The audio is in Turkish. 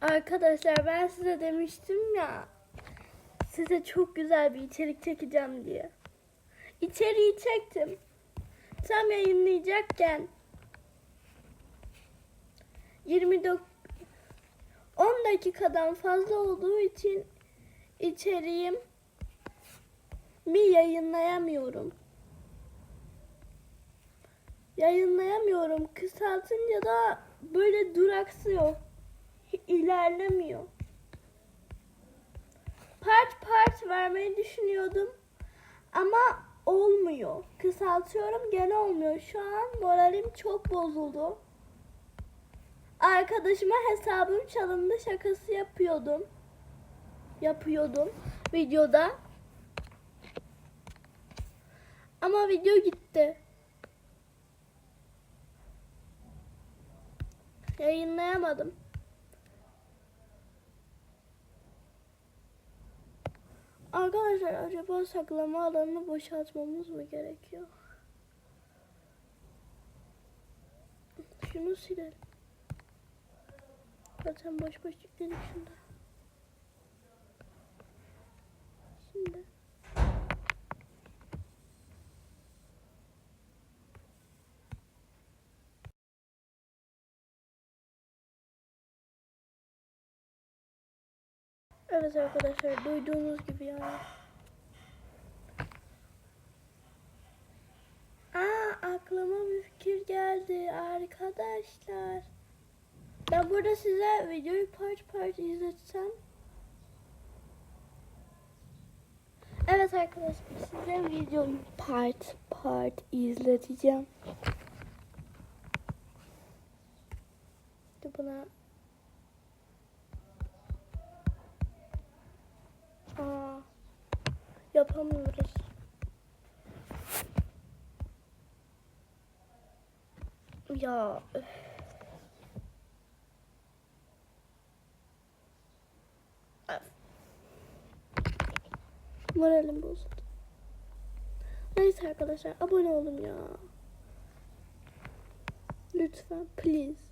Arkadaşlar ben size demiştim ya size çok güzel bir içerik çekeceğim diye. İçeriği çektim. Tam yayınlayacakken 29 10 dakikadan fazla olduğu için içeriğim mi yayınlayamıyorum. Yayınlayamıyorum. Kısaltınca da böyle duraksıyor. İlerlemiyor. Part part vermeyi düşünüyordum. Ama olmuyor. Kısaltıyorum gene olmuyor. Şu an moralim çok bozuldu. Arkadaşıma hesabım çalındı şakası yapıyordum. Yapıyordum videoda. Ama video gitti. Yayınlayamadım. Arkadaşlar acaba saklama alanını boşaltmamız mı gerekiyor? Şunu silelim. Zaten boş boş yükledik şunda. Evet arkadaşlar duyduğunuz gibi yani. Aa aklıma bir fikir geldi arkadaşlar. Ben burada size videoyu part part izletsem. Evet arkadaşlar size videoyu part part izleteceğim. Buna Aa, yapamıyoruz. Ya. Moralim bozuldu. Neyse arkadaşlar abone olun ya. Lütfen please.